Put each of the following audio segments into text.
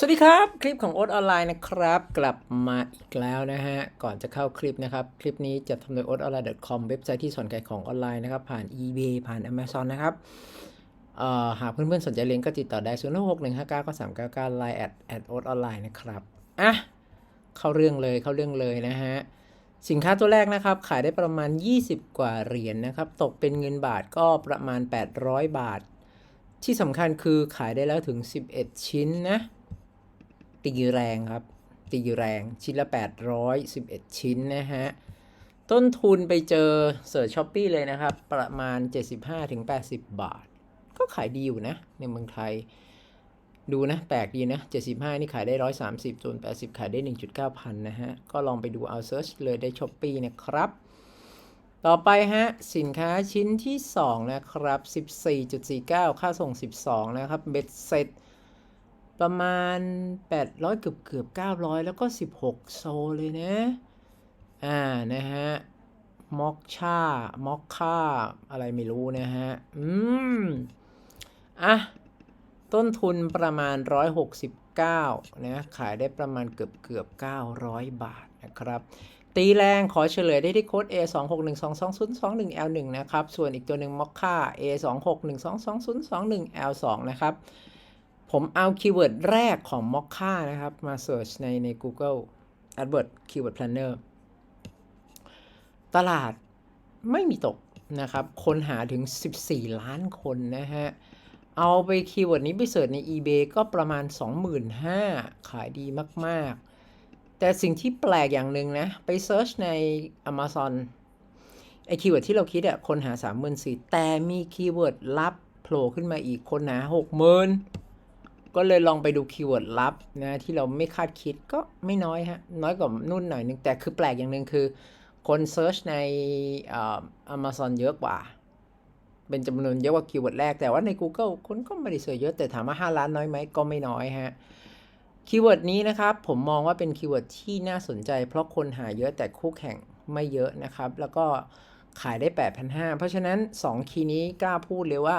สวัสดีครับ คลิปของโอ๊ตออนไลน์นะครับ กลับมาอีกแล้วนะฮะ ก่อนจะเข้าคลิปนะครับ คลิปนี้จะทำโดย o t o n l i n e c o m เว็บไซต์ที่สอนขายของออนไลน์นะครับ ผ่าน eBay ผ่าน Amazon นะครับเอ่อหากเพื่อนๆ สนใจเรียนก็ติดต่อได้ 0 6 1 5 9 9 3 9 9 line at at o t online นะครับ อะ เข้าเรื่องเลยเข้าเรื่องเลยนะฮะ สินค้าตัวแรกนะครับ ขายได้ประมาณ 20 กว่าเหรียญนนะครับ ตกเป็นเงินบาทก็ประมาณ 800 บาท ที่สำคัญคือขายได้แล้วถึง 11 ชิ้นนะ ตีแรงครับ ตีแรงชิ้นละ 811 ชิ้นนะฮะ ต้นทุนไปเจอเสิร์ชช้อปปี้เลยนะครับ ประมาณ 75-80 บาท ก็ขายดีอยู่นะ ในเมืองไทย ดูนะ แปลกดีนะ 75 นี่ขายได้ 130ส่วน80 ขายได้ 1.9 พันนะฮะ ก็ลองไปดูเอาเซิร์ชเลยได้ช้อปปี้นะครับต่อไปฮะ สินค้าชิ้นที่ 2 นะครับ 14.49 ค่าส่ง 12 นะครับ เบ็ดเสร็จ ประมาณ 800 เกือบเกือบ900 แล้วก็ 16 โซเลยนะ อ่า นะฮะ มอคชามอคค่า อะไรไม่รู้นะฮะ อืม อะ ต้นทุนประมาณ 169 นะ ขายได้ประมาณเกือบเกือบ900 บาทนะครับ ตีแรงขอเฉลยได้ที่โค้ด A 2 6 1 2 2 0 2 1 L 1นะครับ ส่วนอีกตัวหนึ่งมอคค่า A 2 6 1 2 2 0 2 1 L 2นะครับ ผมเอาคีย์เวิร์ดแรกของ Mokka นะครับ มาเสิร์ชในใน Google AdWords Keyword Planner ตลาดไม่มีตกนะครับ คนหาถึง 14 ล้านคนนะฮะ เอาไปคีย์เวิร์ดนี้ไปเสิร์ชใน eBay ก็ประมาณ 25,000 ขายดีมาก ๆ แต่สิ่งที่แปลกอย่างหนึ่งนะ ไปเซิร์ชใน Amazon ไอคีย์เวิร์ดที่เราคิดอะคนหา 34,000แต่มีคีย์เวิร์ดลับโผล่ขึ้นมาอีกคนหา 60,000 ก็เลยลองไปดูคีย์เวิร์ดลับนะที่เราไม่คาดคิดก็ไม่น้อยฮะ น้อยกว่านุ่นหน่อยนึง แต่คือแปลกอย่างหนึ่งคือ คนเซิร์ชในอเอ่อ Amazon เยอะกว่า เป็นจำนวนเยอะกว่าคีย์เวิร์ดแรก แต่ว่าใน Google คนก็ไม่ได้เสิร์ชเยอะแต่ถามว่า 5 ล้านน้อยไหมก็ไม่น้อยฮะคีย์เวิร์ดนี้นะครับ ผมมองว่าเป็นคีย์เวิร์ดที่น่าสนใจ เพราะคนหาเยอะแต่คู่แข่งไม่เยอะนะครับ แล้วก็ขายได้ 8,500 เพราะฉะนั้น 2 คีย์นี้กล้าพูดเลยว่า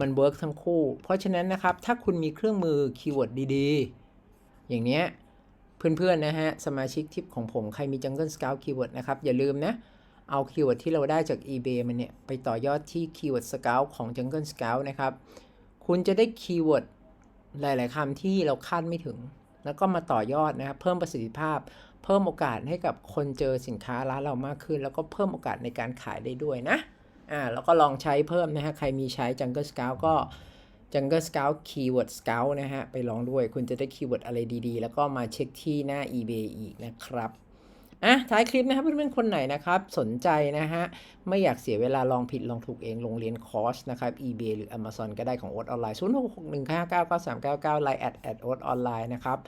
มันเวิร์กทั้งคู่ เพราะฉะนั้นนะครับ ถ้าคุณมีเครื่องมือคีย์เวิร์ดดีๆ อย่างเนี้ยเพื่อนๆนะฮะ สมาชิกทิปของผมใครมี Jungle Scout คีย์เวิร์ดนะครับ อย่าลืมนะ เอาคีย์เวิร์ดที่เราได้จาก eBay มันเนี่ย ไปต่อยอดที่คีย์เวิร์ด Scout ของ Jungle Scout นะครับ คุณจะได้คีย์เวิร์ดหลาย ๆคำที่เราคาดไม่ถึง แล้วก็มาต่อยอดนะครับ เพิ่มประสิทธิภาพ เพิ่มโอกาสให้กับคนเจอสินค้าร้านเรามากขึ้น แล้วก็เพิ่มโอกาสในการขายได้ด้วยนะ อ่าแล้วก็ลองใช้เพิ่มนะฮะ ใครมีใช้ Jungle Scout ก็ Jungle Scout Keyword Scout นะฮะ ไปลองด้วยคุณจะได้คีย์เวิร์ดอะไรดีๆ แล้วก็มาเช็คที่หน้า eBay อีกนะครับอะท้ายคลิปนะครับเพื่อนๆคนไหนนะครับสนใจนะฮะไม่อยากเสียเวลาลองผิดลองถูกเองลงเรียนคอร์สนะครับ eBay หรือ Amazon ก็ได้ของโอ๊ตออนไลน์0 6 6 1 5 9 9 3 9 9 line at at โอ๊ตออนไลน์นะครับ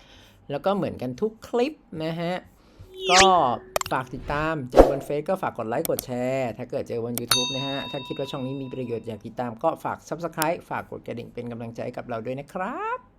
แล้วก็เหมือนกันทุกคลิปนะฮะ ก็ฝากติดตาม เจอบนเฟซก็ฝากกดไลค์กดแชร์ ถ้าเกิดเจอบน YouTube นะฮะ ถ้าคิดว่าช่องนี้มีประโยชน์อยากติดตามก็ฝาก Subscribe ฝากกดกระดิ่งเป็นกำลังใจกับเราด้วยนะครับ